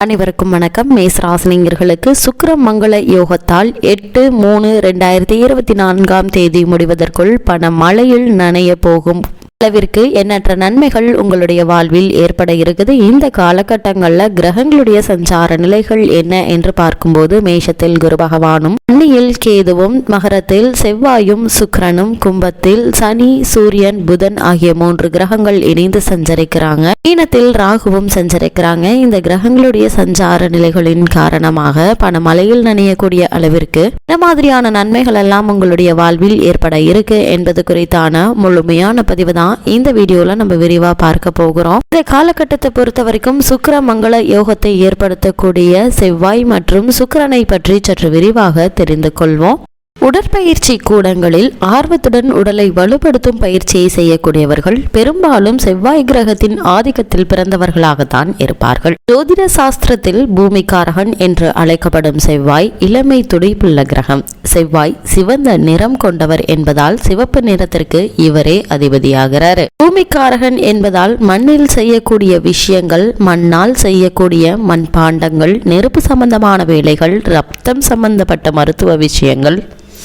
அனைவருக்கும் வணக்கம். மேசராசினியர்களுக்கு சுக்கிர மங்கள யோகத்தால் எட்டு மூணு ரெண்டாயிரத்தி இருபத்தி நான்காம் தேதி முடிவதற்குள் பண மழையில் நனைய போகும் அளவிற்கு எண்ணற்ற நன்மைகள் உங்களுடைய வாழ்வில் ஏற்பட இருக்குது. இந்த காலகட்டங்களில் கிரகங்களுடைய சஞ்சார நிலைகள் என்ன என்று பார்க்கும்போது மேஷத்தில் குரு பகவானும் அன்னியில் கேதுவும் மகரத்தில் செவ்வாயும் சுக்கரனும் கும்பத்தில் சனி சூரியன் புதன் ஆகிய மூன்று கிரகங்கள் இணைந்து சஞ்சரிக்கிறாங்க. மீனத்தில் ராகுவும் சஞ்சரிக்கிறாங்க. இந்த கிரகங்களுடைய சஞ்சார நிலைகளின் காரணமாக பணமலையில் நனையக்கூடிய அளவிற்கு இந்த மாதிரியான நன்மைகள் எல்லாம் உங்களுடைய வாழ்வில் ஏற்பட இருக்கு என்பது குறித்தான முழுமையான பதிவு தான் இந்த வீடியோல நம்ம விரிவா பார்க்க போகிறோம். இந்த காலகட்டத்தை பொறுத்த வரைக்கும் சுக்கர மங்கள யோகத்தை ஏற்படுத்தக்கூடிய செவ்வாய் மற்றும் சுக்கரனை பற்றி சற்று விரிவாக தெரிந்து கொள்வோம். உடற்பயிற்சி கூடங்களில் ஆர்வத்துடன் உடலை வலுப்படுத்தும் பயிற்சியை செய்யக்கூடியவர்கள் பெரும்பாலும் செவ்வாய் கிரகத்தின் ஆதிக்கத்தில் பிறந்தவர்களாகத்தான் இருப்பார்கள். ஜோதிட சாஸ்திரத்தில் பூமிகாரகன் என்று அழைக்கப்படும் செவ்வாய் இளமை துடிப்புள்ள கிரகம். செவ்வாய் சிவந்த நிறம் கொண்டவர் என்பதால் சிவப்பு நிறத்திற்கு இவரே அதிபதியாகிறார். பூமிக்காரகன் என்பதால் மண்ணில் செய்யக்கூடிய விஷயங்கள் மண்ணால் செய்யக்கூடிய மண்பாண்டங்கள் நெருப்பு சம்பந்தமான வேலைகள் ரத்தம் சம்பந்தப்பட்ட மருத்துவ விஷயங்கள்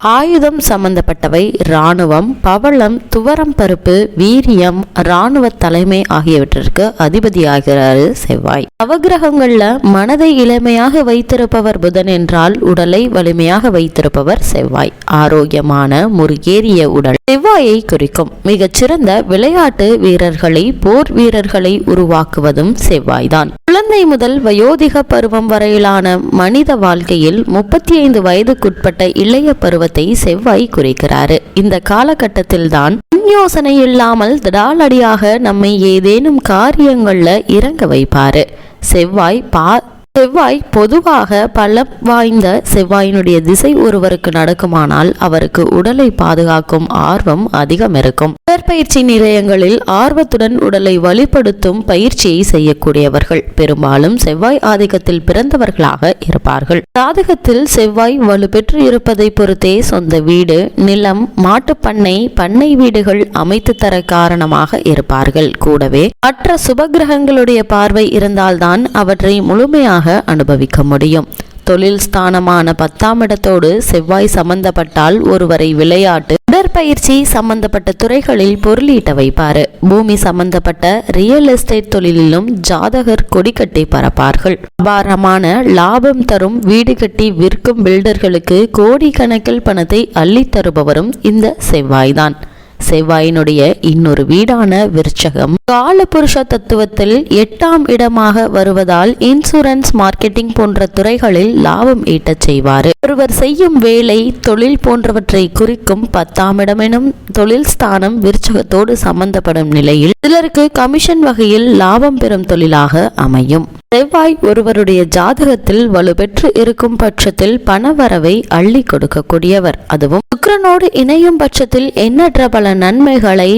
ஆயுதம் சம்பந்தப்பட்டவை இராணுவம் பவளம் துவரம் பருப்பு வீரியம் இராணுவ தலைமை ஆகியவற்றிற்கு அதிபதியாகிறாரு செவ்வாய். நவகிரகங்கள்ல மனதை இளமையாக வைத்திருப்பவர் புதன் என்றால் உடலை வலிமையாக வைத்திருப்பவர் செவ்வாய். ஆரோக்கியமான முருகேறிய உடல் செவ்வாயை குறிக்கும் மிகச்சிறந்த விளையாட்டு வீரர்களை போர் வீரர்களை உருவாக்குவதும் செவ்வாய்தான். குழந்தை முதல் வயோதிக பருவம் வரையிலான மனித வாழ்க்கையில் முப்பத்தி ஐந்து வயதுக்குட்பட்ட இளைய பருவ பருவத்தை செவ்வாய் குறைக்கிறாரு. இந்த காலகட்டத்தில்தான் யோசனை இல்லாமல் திடாலடியாக நம்மை ஏதேனும் காரியங்கள்ல இறங்க வைப்பாரு. செவ்வாய் பா செவ்வாய் பொதுவாக பலம் வாய்ந்த செவ்வாயினுடைய திசை ஒருவருக்கு நடக்குமானால் அவருக்கு உடலை பாதுகாக்கும் ஆர்வம் அதிகம் இருக்கும் உடற்பயிற்சி நிலையங்களில் ஆர்வத்துடன் உடலை வலுப்படுத்தும் பயிற்சியை செய்யக்கூடியவர்கள் பெரும்பாலும் செவ்வாய் ஆதிக்கத்தில் பிறந்தவர்களாக இருப்பார்கள். ஜாதகத்தில் செவ்வாய் வலுப்பெற்று இருப்பதை பொறுத்தே சொந்த வீடு நிலம் மாட்டுப்பண்ணை பண்ணை வீடுகள் அமைத்து தர காரணமாக இருப்பார்கள். கூடவே மற்ற சுபகிரகங்களுடைய பார்வை இருந்தால்தான் அவற்றை முழுமையாக அனுபவிக்க முடியும். தொழில் ஸ்தானமான பத்தாம் இடத்தோடு செவ்வாய் சம்பந்தப்பட்டால் ஒருவரை விளையாட்டு உடற்பயிற்சி சம்பந்தப்பட்ட துறைகளில் பொருளீட்ட வைப்பாரு. பூமி சம்பந்தப்பட்ட ரியல் எஸ்டேட் தொழிலிலும் ஜாதகர் கொடிக்கட்டி பரப்பார்கள் அபாரமான லாபம் தரும் வீடு கட்டி விற்கும் பில்டர்களுக்கு கோடிக்கணக்கில் பணத்தை அள்ளித்தருபவரும் இந்த செவ்வாய்தான். செவ்வாயினுடைய இன்னொரு வீடான விருச்சகம். காலபுருஷ தத்துவத்தில் எட்டாம் இடமாக வருவதால் இன்சூரன்ஸ் மார்க்கெட்டிங் போன்ற துறைகளில் லாபம் ஈட்டச் செய்வார். ஒருவர் செய்யும் வேலை தொழில் போன்றவற்றை குறிக்கும் பத்தாம் இடமெனும் தொழில் ஸ்தானம் விருச்சகத்தோடு சம்பந்தப்படும் நிலையில் சிலருக்கு கமிஷன் வகையில் லாபம் பெறும் தொழிலாக அமையும். செவ்வாய் ஒருவருடைய ஜாதகத்தில் வலுப்பெற்று இருக்கும் பட்சத்தில் பணவரவை அள்ளி கொடுக்கக்கூடியவர். அதுவும் சுக்கரனோடு இணையும் பட்சத்தில் எண்ணற்ற பல நன்மைகளை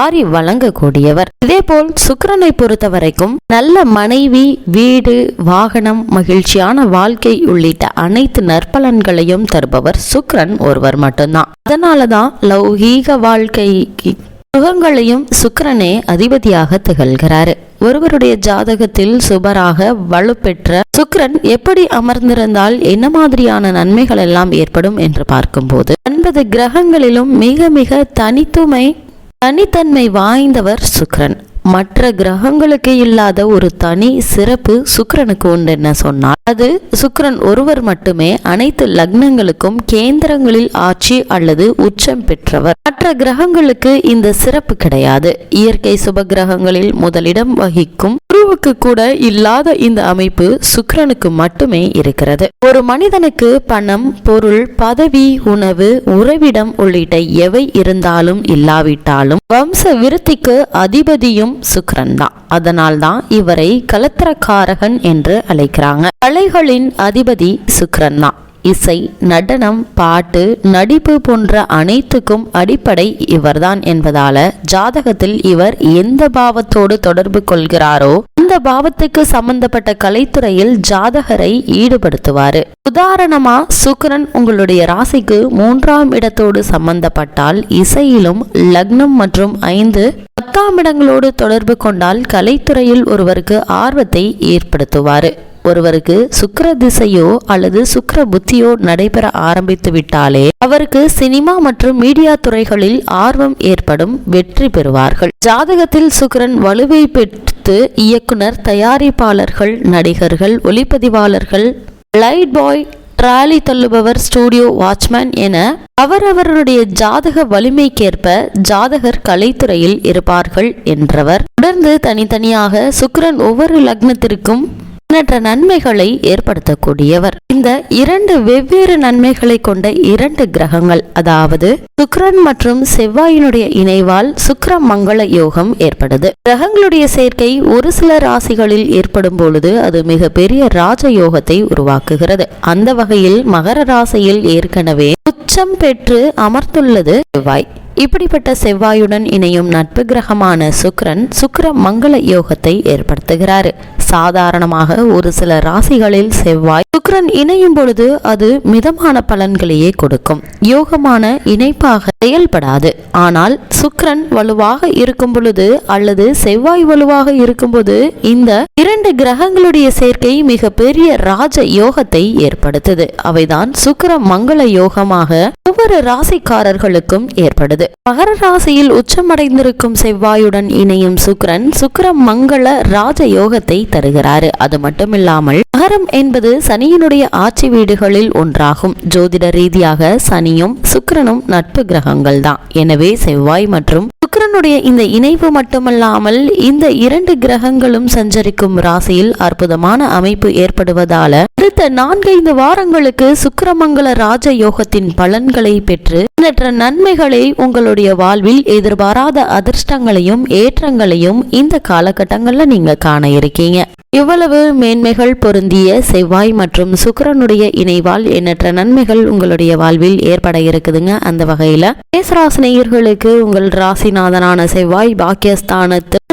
வாரி வழங்கக்கூடியவர். இதேபோல் சுக்கரனை பொறுத்த வரைக்கும் நல்ல மனைவி வீடு வாகனம் மகிழ்ச்சியான வாழ்க்கை உள்ளிட்ட அனைத்து நற்பலன்களையும் தருபவர் சுக்கரன் ஒருவர் மட்டும்தான். அதனாலதான் லௌகீக வாழ்க்கைக்கு சுகங்களையும் சுக்கரனே அதிபதியாக திகழ்கிறாரு. ஒருவருடைய ஜாதகத்தில் சுபராக வலுப்பெற்ற சுக்ரன் எப்படி அமர்ந்திருந்தால் என்ன மாதிரியான நன்மைகள் எல்லாம் ஏற்படும் என்று பார்க்கும்போது ஒன்பது கிரகங்களிலும் மிக மிக தனித்துமை தனித்தன்மை வாய்ந்தவர் சுக்கிரன். மற்ற கிரகங்களுக்கு இல்லாத ஒரு தனி சிறப்பு சுக்கிரனுக்கு உண்டு என்ன சொன்னால் அது சுக்கரன் ஒருவர் மட்டுமே அனைத்து லக்னங்களுக்கும் கேந்திரங்களில் ஆட்சி அல்லது உச்சம் பெற்றவர். மற்ற கிரகங்களுக்கு இந்த சிறப்பு கிடையாது. இயற்கை சுப கிரகங்களில் முதலிடம் வகிக்கும் குருவுக்கு கூட இல்லாத இந்த அமைப்பு சுக்கரனுக்கு மட்டுமே இருக்கிறது. ஒரு மனிதனுக்கு பணம் பொருள் பதவி உணவு உறவிடம் உள்ளிட்ட எவை இருந்தாலும் இல்லாவிட்டாலும் வம்ச விருத்திக்கு அதிபதியும் சுக்ரன் தான். அதனால் தான் இவரை கலத்திரக்காரகன் என்று அழைக்கிறாங்க. கலைகளின் அதிபதி சுக்கிரன் தான். இசை நடனம் பாட்டு நடிப்பு போன்ற அனைத்துக்கும் அடிப்படை இவர்தான் என்பதால ஜாதகத்தில் இவர் எந்த பாவத்தோடு தொடர்பு கொள்கிறாரோ அந்த பாவத்துக்கு சம்பந்தப்பட்ட கலைத்துறையில் ஜாதகரை ஈடுபடுத்துவாரு. உதாரணமா சுக்கரன் உங்களுடைய ராசிக்கு மூன்றாம் இடத்தோடு சம்பந்தப்பட்டால் இசையிலும் லக்னம் மற்றும் ஐந்து பத்தாம் இடங்களோடு தொடர்பு கொண்டால் கலைத்துறையில் ஒருவருக்கு ஆர்வத்தை ஏற்படுத்துவாரு. ஒருவருக்கு சுக்கர திசையோ அல்லது சுக்கர புத்தியோ நடைபெற ஆரம்பித்து விட்டாலே அவருக்கு சினிமா மற்றும் மீடியா துறைகளில் ஆர்வம் ஏற்படும் வெற்றி பெறுவார்கள். ஜாதகத்தில் சுக்கிரன் வலுவை பெற்று இயக்குனர் தயாரிப்பாளர்கள் நடிகர்கள் ஒளிப்பதிவாளர்கள் லைட் பாய் ட்ராலி தள்ளுபவர் ஸ்டூடியோ வாட்ச்மேன் என அவரவருடைய ஜாதக வலிமைக்கேற்ப ஜாதகர் கலைத்துறையில் இருப்பார்கள் என்றவர். தொடர்ந்து தனித்தனியாக சுக்ரன் ஒவ்வொரு லக்னத்திற்கும் எண்ணற்ற நன்மைகளை ஏற்படுத்தக்கூடியவர். இந்த இரண்டு வெவ்வேறு நன்மைகளை கொண்ட இரண்டு கிரகங்கள் அதாவது சுக்ரன் மற்றும் செவ்வாயினுடைய இணைவால் சுக்கிர மங்கள யோகம் ஏற்படுது. கிரகங்களுடைய சேர்க்கை ஒரு சில ராசிகளில் ஏற்படும் பொழுது அது மிக பெரிய ராஜ யோகத்தை உருவாக்குகிறது. அந்த வகையில் மகர ராசியில் ஏற்கனவே உச்சம் பெற்று அமர்ந்துள்ளது செவ்வாய். இப்படிப்பட்ட செவ்வாயுடன் இணையும் நட்பு கிரகமான சுக்ரன் சுக்ர மங்கள யோகத்தை ஏற்படுத்துகிறார். சாதாரணமாக ஒரு சில ராசிகளில் செவ்வாய் சுக்கிரன் இணையும் பொழுது அது மிதமான பலன்களையே கொடுக்கும். யோகமான இணைப்பாக செயல்படாது. ஆனால் சுக்ரன் வலுவாக இருக்கும் பொழுது அல்லது செவ்வாய் வலுவாக இருக்கும்போது இந்த இரண்டு கிரகங்களுடைய சேர்க்கை மிக பெரிய ராஜ யோகத்தை ஏற்படுத்துது. அவைதான் சுக்கர மங்கள யோகமாக ஒவ்வொரு ராசிக்காரர்களுக்கும் ஏற்படுது. மகர ராசியில் உச்சமடைந்திருக்கும் செவ்வாயுடன் இணையும் சுக்கரன் சுக்கர மங்கள ராஜ யோகத்தை தருகிறாரு. அது மட்டுமில்லாமல் மகரம் என்பது சனியினுடைய ஆட்சி வீடுகளில் ஒன்றாகும். ஜோதிட ரீதியாக சனியும் சுக்கரனும் நட்பு கிரகங்கள் தான். எனவே செவ்வாய் மற்றும் சுக்கரனுடைய இந்த இணைவு மட்டுமல்லாமல் இந்த இரண்டு கிரகங்களும் சஞ்சரிக்கும் ராசியில் அற்புதமான அமைப்பு ஏற்படுவதால அடுத்த நான்கைந்து வாரங்களுக்கு சுக்கரமங்கல ராஜ யோகத்தின் பலன்களை பெற்று எண்ணற்ற நன்மைகளை உங்களுடைய வாழ்வில் எதிர்பாராத அதிர்ஷ்டங்களையும் ஏற்றங்களையும் இந்த காலகட்டங்களில் நீங்க காண இருக்கீங்க. இவ்வளவு மேன்மைகள் பொருந்திய செவ்வாய் மற்றும் சுக்கிரனுடைய இணைவால் எண்ணற்ற நன்மைகள் உங்களுடைய வாழ்வில் ஏற்பட இருக்குதுங்க. அந்த வகையில மேசராசினியர்களுக்கு உங்கள் ராசிநாதனான செவ்வாய்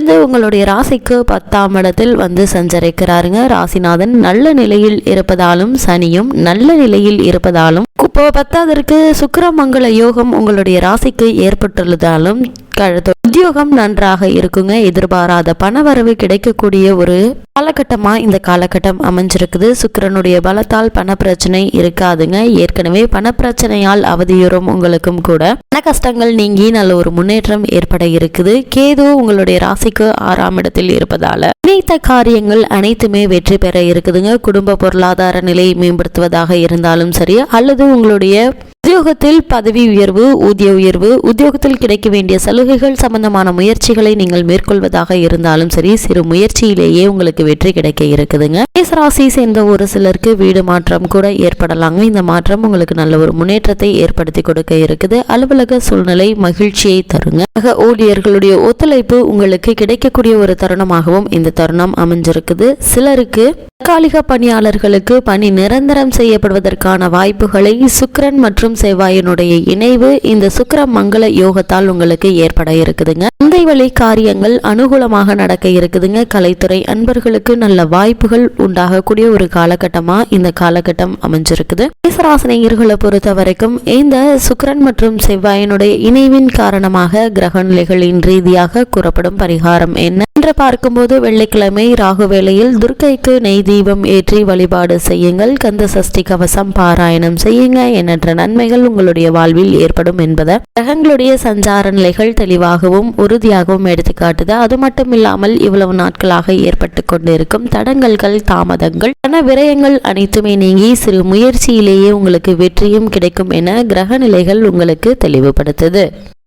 பாக்கியஸ்தானத்திலிருந்து உங்களுடைய ராசிக்கு பத்தாம் இடத்தில் வந்து சஞ்சரிக்கிறாருங்க. ராசிநாதன் நல்ல நிலையில் இருப்பதாலும் சனியும் நல்ல நிலையில் இருப்பதாலும் இப்போ பத்தாவதற்கு சுக்கிரமங்கல யோகம் உங்களுடைய ராசிக்கு ஏற்பட்டுள்ளதாலும் கழுத்து உத்தியோகம் நன்றாக இருக்குங்க. எதிர்பாராத பணவரவு கிடைக்கக்கூடிய ஒரு காலகட்டமாக இந்த காலகட்டம் அமைஞ்சிருக்குது. சுக்கிரனுடைய பலத்தால் பண பிரச்சனை இருக்காதுங்க. ஏற்கனவே பண பிரச்சனையால் அவதியுறும் உங்களுக்கும் கூட. பண கஷ்டங்கள் நீங்கி நல்ல ஒரு முன்னேற்றம் ஏற்பட இருக்குது. கேது உங்களுடைய ராசிக்கு ஆறாம் இடத்தில் இருப்பதால நினைத்த காரியங்கள் அனைத்துமே வெற்றி பெற இருக்குதுங்க. குடும்ப பொருளாதார நிலையை மேம்படுத்துவதாக இருந்தாலும் சரி அல்லது உங்களுடைய உத்தியோகத்தில் பதவி உயர்வு ஊதிய உயர்வு உத்தியோகத்தில் கிடைக்க வேண்டிய சலுகைகள் சம்பந்தமான முயற்சிகளை நீங்கள் மேற்கொள்வதாக இருந்தாலும் சரி சிறு முயற்சியிலேயே உங்களுக்கு வெற்றி கிடைக்க இருக்குதுங்க. ராசி சேர்ந்த ஒரு சிலருக்கு வீடு மாற்றம் கூட ஏற்படலாங்க. இந்த மாற்றம் உங்களுக்கு நல்ல ஒரு முன்னேற்றத்தை ஏற்படுத்தி கொடுக்க இருக்குது. அலுவலக சூழ்நிலை மகிழ்ச்சியை தருங்க. ஊழியர்களுடைய ஒத்துழைப்பு உங்களுக்கு கிடைக்கக்கூடிய ஒரு தருணமாகவும் இந்த தருணம் அமைஞ்சிருக்குது. சிலருக்கு தற்காலிக பணியாளர்களுக்கு பணி நிரந்தரம் செய்யப்படுவதற்கான வாய்ப்புகளை சுக்கரன் மற்றும் செவ்வாயினுடைய இணைவு. இந்த சுக்கர மங்கள யோகத்தால் உங்களுக்கு ஏற்பட இருக்குதுங்க. தந்தை வழி காரியங்கள் அனுகூலமாக நடக்க இருக்குதுங்க. கலைத்துறை அன்பர்களுக்கு நல்ல வாய்ப்புகள் உண்டாகக்கூடிய ஒரு காலகட்டமா இந்த காலகட்டம் அமைஞ்சிருக்குது. மேசராசனையர்களை பொறுத்த வரைக்கும் இந்த சுக்கரன் மற்றும் செவ்வாயினுடைய இணைவின் காரணமாக கிரக நிலைகளின் ரீதியாக கூறப்படும் பரிகாரம் என்ன? என்று பார்க்கும்போது வெள்ளிக்கிழமை ராகு வேளையில் துர்க்கைக்கு நெய் தீபம் ஏற்றி வழிபாடு செய்யுங்கள். கந்த சஷ்டி கவசம் பாராயணம் செய்யுங்க. எண்ணற்ற நன்மைகள் உங்களுடைய வாழ்வில் ஏற்படும் என்பதை கிரகங்களுடைய சஞ்சார நிலைகள் தெளிவாகவும் உறுதியாகவும் எடுத்துக்காட்டுது. அது மட்டும் இல்லாமல் இவ்வளவு நாட்களாக ஏற்பட்டு கொண்டிருக்கும் தடங்கல்கள் தாமதங்கள் பண விரயங்கள் அனைத்துமே நீங்கி சிறு முயற்சியிலேயே உங்களுக்கு வெற்றியும் கிடைக்கும் என கிரக நிலைகள் உங்களுக்கு தெளிவுபடுத்துது.